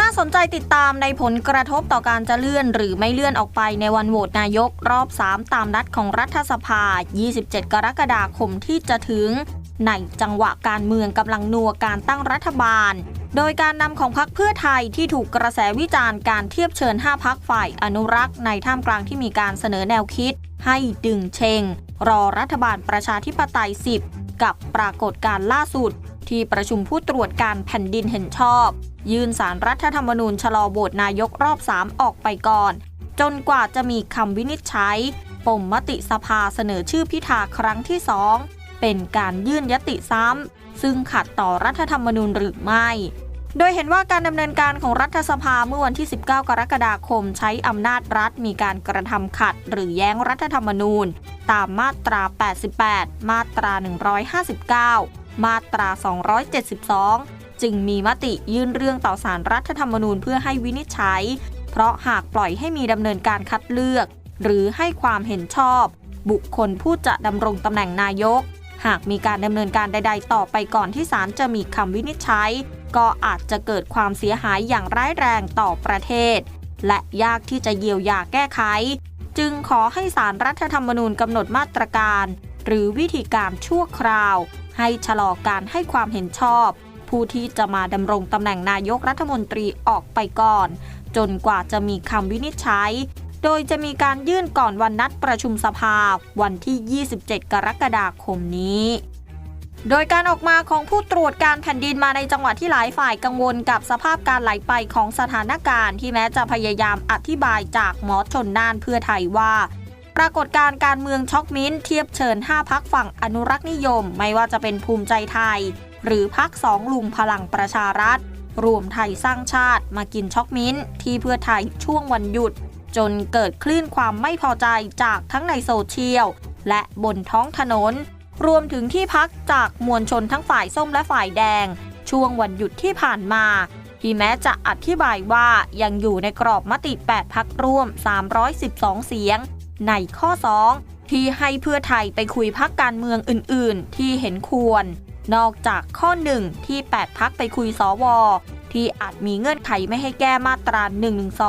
น่าสนใจติดตามในผลกระทบต่อการจะเลื่อนหรือไม่เลื่อนออกไปในวันโหวตนายกรอบ 3 ตามนัดของรัฐสภา 27 กรกฎาคมที่จะถึง ในจังหวะการเมืองกำลังนัวการตั้งรัฐบาล โดยการนำของพรรคเพื่อไทยที่ถูกกระแสวิจารณ์การเทียบเชิญ 5พักฝ่ายอนุรักษ์ในท่ามกลางที่มีการเสนอแนวคิด ให้ดึงเชงรอรัฐบาลประชาธิปไตย 10 กับปรากฏการล่าสุด ที่ประชุมผู้ตรวจการแผ่นดินเห็นชอบ ยื่นสารรัฐธรรมนูญชะลอโหวตนายกรอบ 3 ออกไปก่อน จนกว่าจะมีคำวินิจฉัยปมมติสภาเสนอชื่อพิธาครั้งที่สองเป็นการยื่นยติซ้ำ ซึ่งขัดต่อรัฐธรรมนูญหรือไม่ โดยเห็นว่าการดำเนินการของรัฐสภาเมื่อวันที่ 19 กรกฎาคมใช้อำนาจรัฐมีการกระทำขัดหรือแย้งรัฐธรรมนูญ ตามมาตรา 88 มาตรา 159 มาตรา 272 จึงมีมติยื่นเรื่องต่อสารรัฐธรรมนูญเพื่อให้วินิจฉัย เพราะหากปล่อยให้มีดำเนินการคัดเลือก หรือให้ความเห็นชอบ บุคคลผู้จะดำรงตำแหน่งนายก หากมีการดำเนินการใด ๆ ต่อไปก่อนที่ศาลจะมีคำวินิจฉัย ก็อาจจะเกิดความเสียหายอย่างร้ายแรงต่อประเทศ และยากที่จะเยียวยาแก้ไข จึงขอให้สารรัฐธรรมนูญกำหนดมาตรการ หรือวิธีการชั่วคราว ให้ชะลอการให้ความเห็นชอบ ผู้ที่จะมาดำรงตำแหน่งนายกรัฐมนตรีออกไปก่อน จนกว่าจะมีคำวินิจฉัย โดยจะมีการยื่นก่อนวันนัดประชุมสภาวันที่ 27 กรกฎาคมนี้โดยการออกมาของผู้ตรวจการแผ่นดินมาในจังหวัดที่หลายฝ่ายกังวลกับสภาพการไหลไปของสถานการณ์ที่แม้จะพยายามอธิบายจากหมอชนน่านเพื่อไทยว่า รากฏการณ์การเมืองช็อกมิ้นท์เทียบเชิญ 5 พักฝั่งอนุรักษ์นิยม ไม่ว่าจะเป็นภูมิใจไทย หรือพักสองลุงพลังประชารัฐ รวมไทยสร้างชาติมากินช็อกมิ้นท์ที่เพื่อไทยช่วงวันหยุด จนเกิดคลื่นความไม่พอใจจากทั้งในโซเชียล และบนท้องถนน รวมถึงที่พักจากมวลชนทั้งฝ่ายส้มและฝ่ายแดง ช่วงวันหยุดที่ผ่านมาที่แม้จะอธิบายว่ายังอยู่ในกรอบมติ 8 พักร่วม 312 เสียง ในข้อ 2 ที่ให้เพื่อไทยไปคุยพักการเมืองอื่น ๆ ที่เห็นควร นอกจากข้อ 1 ที่ 8 พักไปคุยสว ที่อาจมีเงื่อนไขไม่ให้แก้มาตรา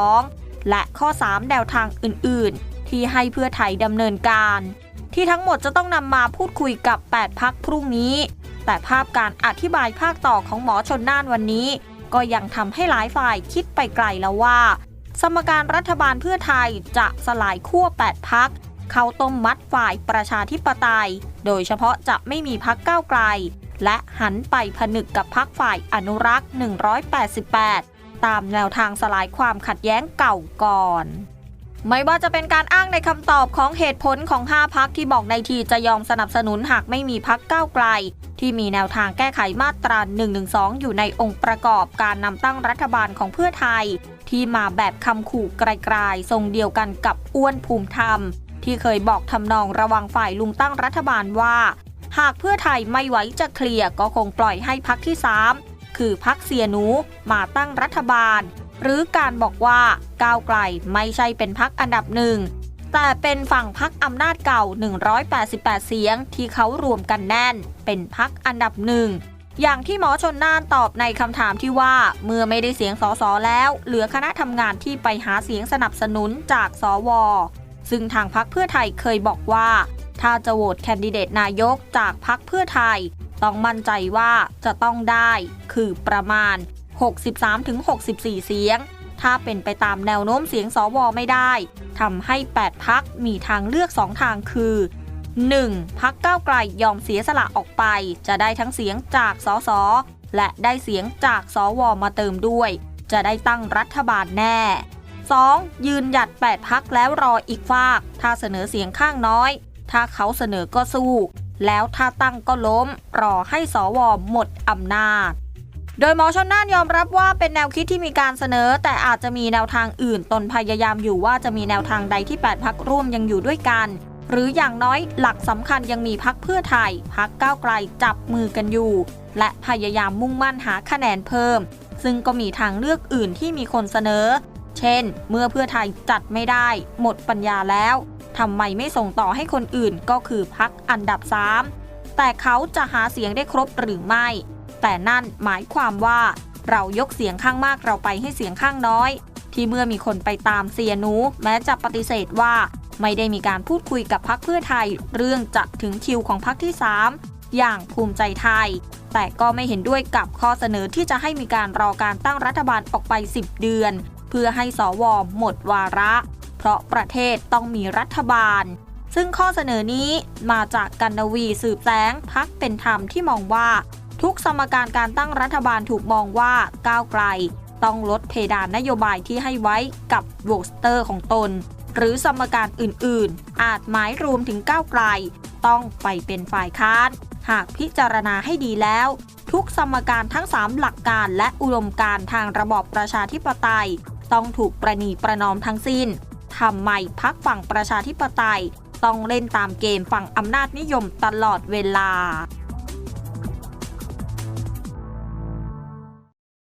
112และข้อ 3 แนวทางอื่น ๆ ที่ให้เพื่อไทยดำเนินการ ที่ทั้งหมดจะต้องนำมาพูดคุยกับ 8 พักพรุ่งนี้ แต่ภาพการอธิบายภาคต่อของหมอชนน่านวันนี้ ก็ยังทำให้หลายฝ่ายคิดไปไกลแล้วว่า สมการรัฐบาลเพื่อไทยจะสลายขั้ว 8 พัก เข้าต้มมัดฝ่ายประชาธิปไตย โดยเฉพาะจะไม่มีพักก้าวไกล และหันไปผนึกกับพักฝ่ายอนุรักษ์ 188 ตามแนวทางสลายความขัดแย้งเก่าก่อน ไม่ว่าจะเป็นการอ้างในคำตอบของเหตุผลของ 5 พักที่บอกในทีจะยอมสนับสนุนหากไม่มีพักก้าวไกล ที่มีแนวทางแก้ไขมาตรา 112 อยู่ในองค์ประกอบการนำตั้งรัฐบาลของเพื่อไทย ที่มาแบบคำขู่ไกลๆทรงเดียวกันกับอ้วนภูมิธรรม ที่เคยบอกทำนองระวังฝ่ายลุงตั้งรัฐบาลว่า หากเพื่อไทยไม่ไหวจะเคลียร์ก็คงปล่อยให้พักที่ 3 คือพักเสียหนูมาตั้งรัฐบาล หรือการบอกว่าก้าวไกลไม่ใช่เป็นพักอันดับหนึ่งแต่เป็นฝั่งพักอำนาจเก่า 188 เสียงที่เขารวมกันแน่น เป็นพักอันดับหนึ่งอย่างที่หมอชนน่านตอบในคำถามที่ว่า เมื่อไม่ได้เสียงสสแล้ว เหลือคณะทำงานที่ไปหาเสียงสนับสนุนจากสว ซึ่งทางพักเพื่อไทยเคยบอกว่า ถ้าจะโหวตแคนดิเดตนายกจากพักเพื่อไทย ต้องมั่นใจว่าจะต้องได้ คือประมาณ 63-64 เสียง ถ้าเป็นไปตามแนวโน้มเสียงสวไม่ได้ทำให้ 8 พักมีทางเลือก 2 ทางคือ 1. พักก้าวไกลยอมเสียสละออกไป จะได้ทั้งเสียงจากสสและได้เสียงจากสวมาเติมด้วย จะได้ตั้งรัฐบาลแน่ 2. ยืนหยัด 8 พักแล้วรออีกฝาก ถ้าเสนอเสียงข้างน้อย ถ้าเขาเสนอก็สู้ แล้วถ้าตั้งก็ล้ม รอให้สวหมดอำนาจ โดยหมอชนน่านยอมรับว่าเป็นแนวคิดที่มีการเสนอ แต่อาจจะมีแนวทางอื่นตนพยายามอยู่ว่าจะมีแนวทางใดที่ 8 พักร่วมยังอยู่ด้วยกัน หรืออย่างน้อยหลักสำคัญยังมีพักเพื่อไทยพักก้าวไกลจับมือกันอยู่ และพยายามมุ่งมั่นหาคะแนนเพิ่ม ซึ่งก็มีทางเลือกอื่นที่มีคนเสนอ เช่น เมื่อเพื่อไทยจัดไม่ได้ หมดปัญญาแล้วทำไมไม่ส่งต่อให้คนอื่นก็คือพักอันดับ 3 แต่เขาจะหาเสียงได้ครบหรือไม่ แต่นั่นหมายความว่าเรายกเสียงข้างมากเราไปให้เสียงข้างน้อย ที่เมื่อมีคนไปตามเสียนู แม้จะปฏิเสธว่า ไม่ได้มีการพูดคุยกับพักเพื่อไทย เรื่องจะถึงคิวของพักที่ 3 อย่างภูมิใจไทย แต่ก็ไม่เห็นด้วยกับข้อเสนอที่จะให้มีการรอการตั้งรัฐบาลออกไป 10 เดือน เพื่อให้สวหมดวาระ เพราะประเทศต้องมีรัฐบาล ซึ่งข้อเสนอนี้มาจากกันนวีสืบแสงพักเป็นธรรมที่มองว่า ทุกสมการการตั้งรัฐบาลถูกมองว่าก้าวไกล ต้องลดเพดานนโยบายที่ให้ไว้กับโวสเตอร์ของตน หรือสมการอื่นๆ อาจหมายรวมถึงก้าวไกล ต้องไปเป็นฝ่ายค้าน หากพิจารณาให้ดีแล้ว ทุกสมการทั้ง 3 หลักการและอุดมการทางระบอบประชาธิปไตย ต้องถูกประนีประนอมทั้งสิ้นทำไมพักฝั่งประชาธิปไตย ต้องเล่นตามเกมฝั่งอำนาจนิยมตลอดเวลา